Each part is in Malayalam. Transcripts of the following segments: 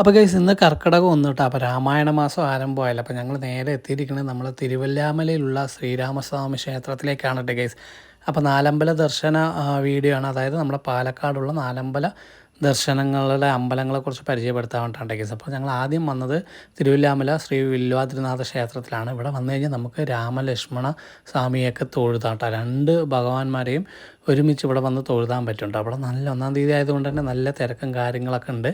അപ്പോൾ ഗൈസ് ഇന്ന് കർക്കിടകം ഒന്ന് കേട്ടോ അപ്പോൾ രാമായണ മാസം ആരംഭമായല്ലോ. അപ്പോൾ ഞങ്ങൾ നേരെ എത്തിയിരിക്കുന്നത് നമ്മൾ തിരുവല്ലാമലയിലുള്ള ശ്രീരാമസ്വാമി ക്ഷേത്രത്തിലേക്കാണ് കേട്ടോ ഗൈസ് അപ്പോൾ നാലമ്പല ദർശന വീഡിയോ ആണ്. അതായത് നമ്മുടെ പാലക്കാടുള്ള നാലമ്പല ദർശനങ്ങളുടെ അമ്പലങ്ങളെക്കുറിച്ച് പരിചയപ്പെടുത്താൻ വേണ്ടിയിട്ടാണ് ഗൈസ് അപ്പോൾ ഞങ്ങൾ ആദ്യം വന്നത് തിരുവല്ലാമല ശ്രീ വില്വാദ്രിനാഥ ക്ഷേത്രത്തിലാണ്. ഇവിടെ വന്നു കഴിഞ്ഞാൽ നമുക്ക് രാമലക്ഷ്മണ സ്വാമിയൊക്കെ തൊഴുതാം കേട്ടോ രണ്ട് ഭഗവാന്മാരെയും ഒരുമിച്ച് ഇവിടെ വന്ന് തൊഴുതാൻ പറ്റുന്നുണ്ട് അവിടെ നല്ല ഒന്നാം തീയതി ആയതുകൊണ്ട് തന്നെ നല്ല തിരക്കും കാര്യങ്ങളൊക്കെ ഉണ്ട്.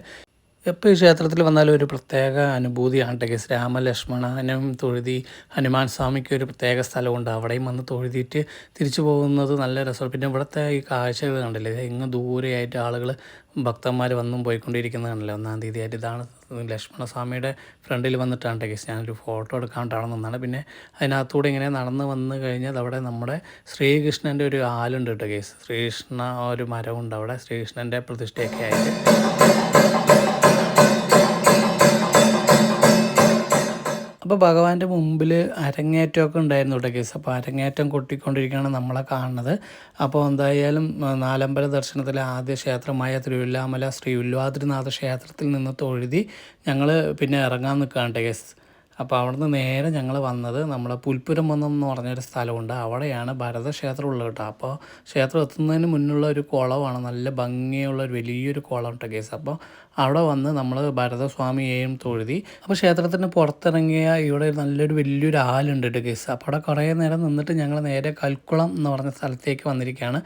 എപ്പോൾ ഈ ക്ഷേത്രത്തിൽ വന്നാലും ഒരു പ്രത്യേക അനുഭൂതിയാണ് ടെഗസ് രാമലക്ഷ്മണനും തൊഴുതി ഹനുമാൻ സ്വാമിക്ക് ഒരു പ്രത്യേക സ്ഥലമുണ്ട്. അവിടെയും വന്ന് തൊഴുതിയിട്ട് തിരിച്ചു പോകുന്നത് നല്ല രസമാണ്. പിന്നെ ഇവിടുത്തെ ഈ കാഴ്ചകൾ കണ്ടില്ലേ? ഇങ്ങ് ദൂരെയായിട്ട് ആളുകൾ ഭക്തന്മാർ വന്നും പോയിക്കൊണ്ടിരിക്കുന്നതാണല്ലോ. ഒന്നാം തീയതി ആയിട്ട് ഇതാണ് ലക്ഷ്മണസ്വാമിയുടെ ഫ്രണ്ടിൽ വന്നിട്ടാണ് ടെക്സ് ഞാനൊരു ഫോട്ടോ എടുക്കാണ്ടാണ് നിന്നാണ്. പിന്നെ അതിനകത്തൂടെ ഇങ്ങനെ നടന്ന് വന്ന് കഴിഞ്ഞാൽ അവിടെ നമ്മുടെ ശ്രീകൃഷ്ണന്റെ ഒരു ആലുണ്ട് കേട്ടോ കേസ്. ശ്രീകൃഷ്ണ ഒരു മരമുണ്ട് അവിടെ. ശ്രീകൃഷ്ണന്റെ പ്രതിഷ്ഠയൊക്കെ ആയിട്ട്. അപ്പോൾ ഭഗവാന്റെ മുമ്പിൽ അരങ്ങേറ്റമൊക്കെ ഉണ്ടായിരുന്നു കേട്ടോ കേസ്. അപ്പോൾ അരങ്ങേറ്റം കൊട്ടിക്കൊണ്ടിരിക്കുകയാണ് നമ്മളെ കാണുന്നത്. അപ്പോൾ എന്തായാലും നാലമ്പല ദർശനത്തിലെ ആദ്യ ക്ഷേത്രമായ തിരുവല്ലാമല ശ്രീ ഉല്ലാദ്രിനാഥ ക്ഷേത്രത്തിൽ നിന്ന് തൊഴുതി ഞങ്ങൾ പിന്നെ ഇറങ്ങാൻ നിൽക്കുകയാണ് കേസ്. അപ്പോൾ അവിടുന്ന് നേരെ ഞങ്ങൾ വന്നത് നമ്മളെ പുൽപ്പുരം വന്നം എന്ന് പറഞ്ഞൊരു സ്ഥലമുണ്ട്. അവിടെയാണ് ഭരതക്ഷേത്രം ഉള്ളത് കേട്ടോ. അപ്പോൾ ക്ഷേത്രം എത്തുന്നതിന് മുന്നുള്ള ഒരു കുളമാണ്. നല്ല ഭംഗിയുള്ള ഒരു വലിയൊരു കുളം കേട്ടോ കേസ് അപ്പോൾ അവിടെ വന്ന് നമ്മൾ ഭരതസ്വാമിയെയും തൊഴുതി. അപ്പോൾ ക്ഷേത്രത്തിന് പുറത്തിറങ്ങിയ ഇവിടെ നല്ലൊരു വലിയൊരു ആലുണ്ട് കേട്ടോ കേസ് അപ്പോൾ അവിടെ കുറേ നേരം നിന്നിട്ട് ഞങ്ങൾ നേരെ കൽക്കുളം എന്ന് പറഞ്ഞ സ്ഥലത്തേക്ക് വന്നിരിക്കുകയാണ്.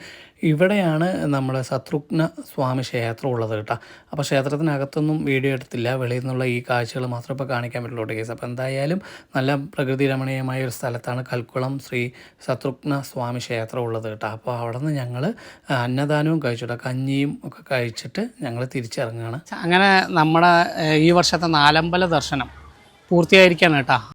ഇവിടെയാണ് നമ്മുടെ ശത്രുഘ്ന സ്വാമി ക്ഷേത്രം ഉള്ളത് കേട്ടോ. അപ്പോൾ ക്ഷേത്രത്തിനകത്തൊന്നും വീഡിയോ എടുത്തില്ല. വെളിയിൽ നിന്നുള്ള ഈ കാഴ്ചകൾ മാത്രമേ ഇപ്പോൾ കാണിക്കാൻ പറ്റുള്ളൂ കേസ് അപ്പോൾ എന്തായാലും നല്ല പ്രകൃതി രമണീയമായ ഒരു സ്ഥലത്താണ് കൽക്കുളം ശ്രീ ശത്രുഘ്ന സ്വാമി ക്ഷേത്രം ഉള്ളത് കേട്ടോ. അപ്പോൾ അവിടെ നിന്ന് ഞങ്ങൾ അന്നദാനവും കഴിച്ചിട്ട് കഞ്ഞിയും ഒക്കെ കഴിച്ചിട്ട് ഞങ്ങൾ തിരിച്ചിറങ്ങുകയാണ് അങ്ങനെ നമ്മുടെ ഈ വർഷത്തെ നാലമ്പല ദർശനം പൂർത്തിയായിരിക്കുകയാണ് കേട്ടോ.